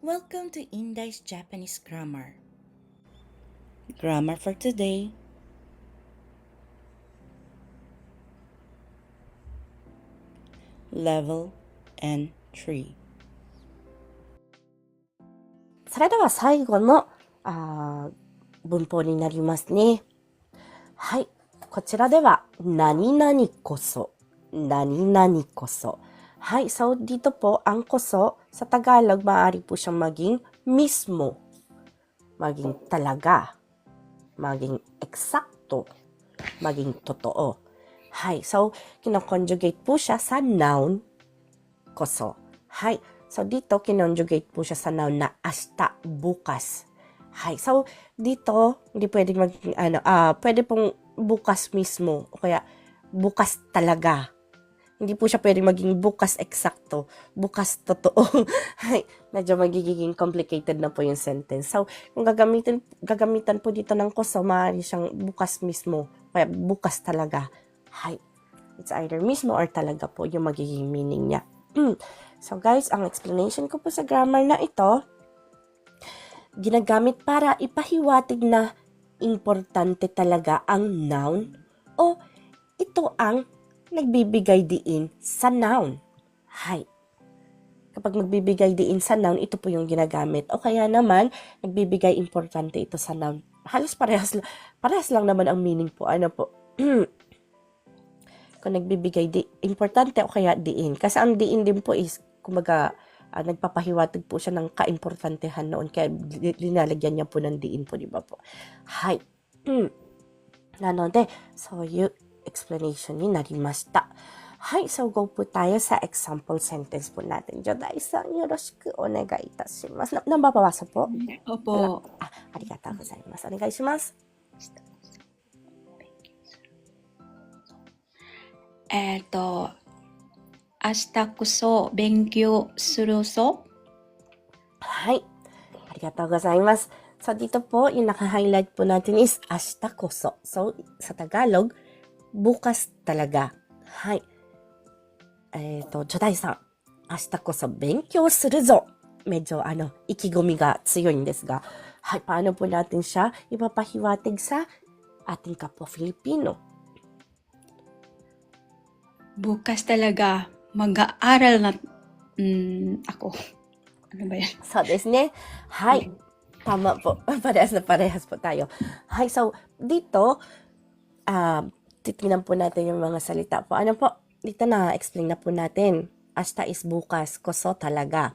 Welcome to Indai's Japanese Grammar. Grammar for today. Level N3. それでは最後のあ文法になりますね。はい。こちらでは、何々こそ、何々こそ。Hi, so dito po, ang koso, sa Tagalog, maaari po siyang maging mismo, maging talaga, maging eksakto, maging totoo. Hi, so, kinoconjugate po siya sa noun, koso. Hi, so dito, kinonjugate po siya sa noun na asta, bukas. Hi, so, dito, hindi pwedeng maging, ano, ah, pwede pong bukas mismo, o kaya, bukas talaga. Hindi po siya pwedeng maging bukas eksakto, bukas totoo. Medyo magiging complicated na po yung sentence. So, kung gagamitin, gagamitan po dito ng koso, maaari siyang bukas mismo, kaya bukas talaga. Hay. It's either mismo or talaga po yung magiging meaning niya. Mm. So guys, ang explanation ko po sa grammar na ito, ginagamit para ipahiwatig na importante talaga ang noun o ito ang nagbibigay diin sa noun. Height. Kapag magbibigay diin sa noun, ito po yung ginagamit. O kaya naman, nagbibigay importante ito sa noun. Halos parehas, parehas lang naman ang meaning po. Ano po? Kung nagbibigay di, importante o kaya diin. Kasi ang diin din po is, kumaga, uh, ah, nagpapahiwatig po siya ng kaimportantehan noon kaya linalagyan niya po ng diin po di ba po hi mm. nanonde eh. so you そういうエクスプレネーションになりました。はい、so go po tayo sa example sentence po natin. Joday saよろしくお願いいたします。な、nababasa po? Opo. あ、ありがとうございます。お願いします。えっ、と、明日こそ勉強するぞ。はい。ありがとうございます。So, dito po, yung naka-highlight po natin is, hasta koso. So, sa Tagalog, bukas talaga. Hay. えっ、と、ジョダイさん、明日こそ勉強するぞ。Medyo, ano, 意気込みが強いんですが、はい、paano po natin siya ipapahiwatig sa ating kapwa Filipino? Bukas talaga mag-aaral na mm, ako. Ano ba yan? そうですね。はい。Tama po. Parehas na parehas po tayo. Hi, so, dito, ah, titingnan po natin yung mga salita po. Ano po? Dito na, explain na po natin. Hasta is bukas. Koso talaga.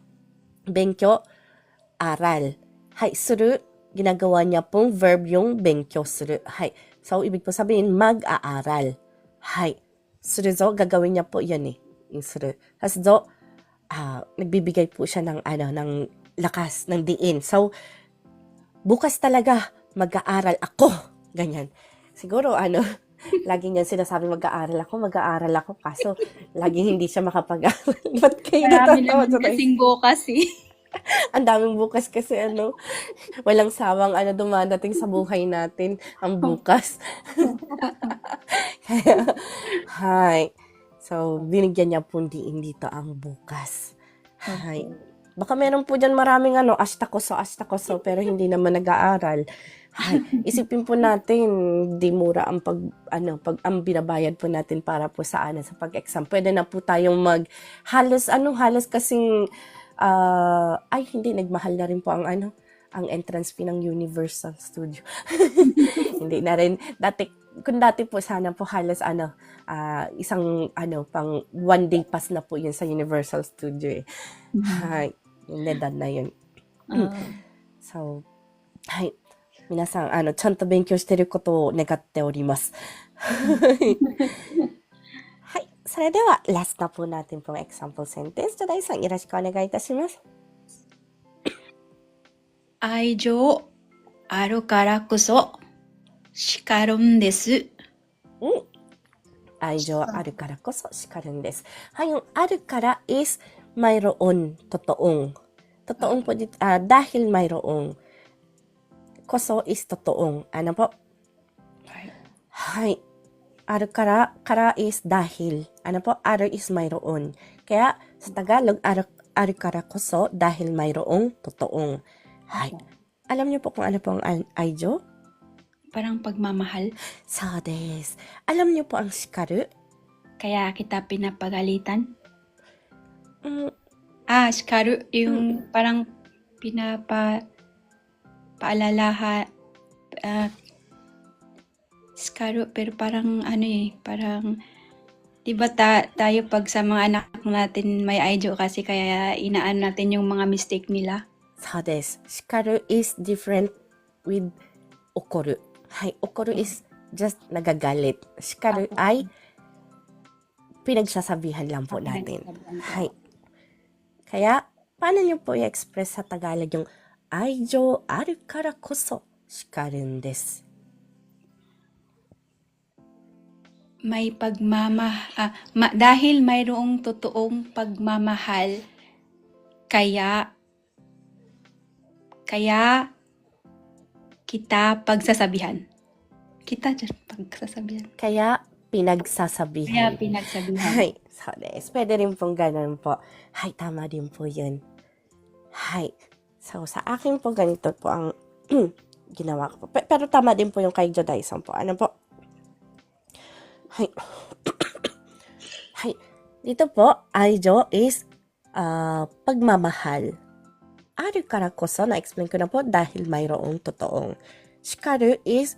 Benkyo, aral. Hay, suru, ginagawa niya pong verb yung benkyo suru. Hay. So, ibig po sabihin, mag-aaral. Hay. Suru zo, gagawin niya po yan eh. Yung suru. Tapos zo, ah, nagbibigay po siya ng ano ng lakas ng diin. So bukas talaga mag-aaral ako. Ganyan. Siguro ano, lagi niyan sinasabi mag-aaral ako, mag-aaral ako. Kaso laging hindi siya makapag-aral. Ba't kayo Marami natatawa naman kasing bukas eh. Ang daming bukas kasi ano, walang sawang ano dumadating sa buhay natin, ang bukas. Kaya, hi. So, binigyan niya po diin dito ang bukas. Hi. Baka meron po dyan maraming ano, asta ko so, asta ko so, pero hindi naman nag-aaral. Hi. Isipin po natin, di mura ang pag, ano, pag, ang binabayad po natin para po sa, ano, sa pag-exam. Pwede na po tayong mag, halos, ano, halos kasing, ah, ay, hindi, nagmahal na rin po ang, ano, ang entrance fee ng Universal Studio. hindi na rin. Dati, kung dati po sana po halos ano, ah, isang ano, pang one day pass na po yun sa Universal Studio eh. Hay, yung ledan na yun. Ah, So, はい。皆さん、あの、ちゃんと勉強していることを願っております。はい。それでは、ラスト po natin pong example sentence. ジョダイさん、よろしくお願いいたします。愛情あるからこそ叱るんです。うん。愛情あるからこそ叱るんです。はい,あるから is mayroon totoong. Totoong po dito, uh, ah, dahil mayroong. Koso is totoong. Ano po? Hay. Aro kara, kara is dahil. Ano po? Aro is mayroon. Kaya sa Tagalog, aro, aro kara koso dahil mayroong totoong. Hay. Alam niyo po kung ano po ang aijo? Parang pagmamahal. So, des. Alam niyo po ang shikaru? Kaya kita pinapagalitan? Mm, Ah, shikaru. Yung parang pinapa paalalaha. ah, shikaru. Pero parang ano eh, parang Di ba ta- tayo pag sa mga anak natin may aijo kasi kaya inaan natin yung mga mistake nila? so des. Shikaru is different with okoru. Hay, okoru is just nagagalit. Shikaru Opo. ay pinagsasabihan lang po natin. Hay. Kaya, paano niyo po i-express sa Tagalog yung aijo aru kara koso shikarun desu? May pagmama ah, ma- dahil mayroong totoong pagmamahal kaya kaya kita pagsasabihan. Kita dyan, pagsasabihan. Kaya, Kaya pinagsasabihan. pinagsabihan. Hay, so des. Pwede rin pong ganun po. Hay, tama din po yun. Hay. So, sa akin po, ganito po ang ginawa ko po. Pe- Pero tama din po yung kay Jodaison po. Ano po? Hay. Hay. Dito po, aijo is ah, pagmamahal. Aru kara koso, na-explain ko na po, dahil mayroong totoong. Shikaru is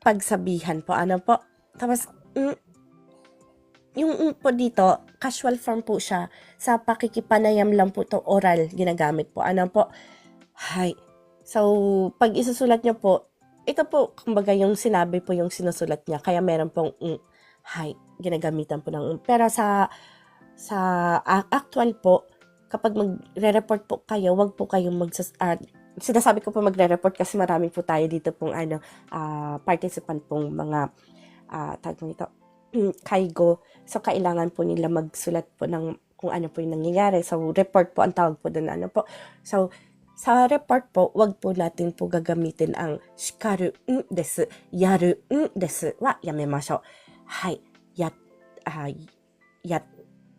pagsabihan po. Ano po? Tapos, mm, yung mm po dito, casual form po siya. Sa pakikipanayam lang po to oral ginagamit po. Ano po? Hi. So, pag isusulat niyo po, ito po, kumbaga yung sinabi po yung sinusulat niya. Kaya meron pong mm, hi. Ginagamitan po ng mm. Pero sa, sa actual po, kapag magre-report po kayo, wag po kayong magsus... ah, sinasabi ko po magre-report kasi marami po tayo dito pong ano, ah, participant pong mga ah tawag mo ito, kaigo. So, kailangan po nila magsulat po ng kung ano po yung nangyayari. So, report po ang tawag po doon. Ano po. So, sa report po, wag po natin po gagamitin ang shikaru n desu, yaru n desu wa yamemashou. Hai, yat, ah, yat,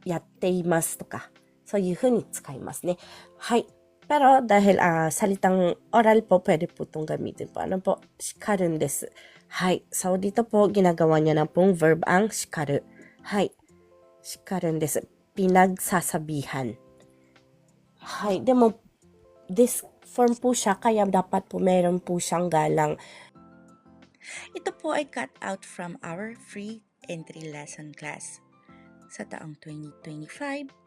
yatte imasu とか、そういう風に使いますね。はい。 Pero dahil ah, salitang oral po, pwede po itong gamitin po. Ano po? Shikarun desu. Hay. So, dito po, ginagawa niya na pong verb ang shikaru. Hay. Shikarun desu. Pinagsasabihan. Hay. Demo, this form po siya, kaya dapat po meron po siyang galang. Ito po ay cut out from our free entry lesson class. Sa taong 2025,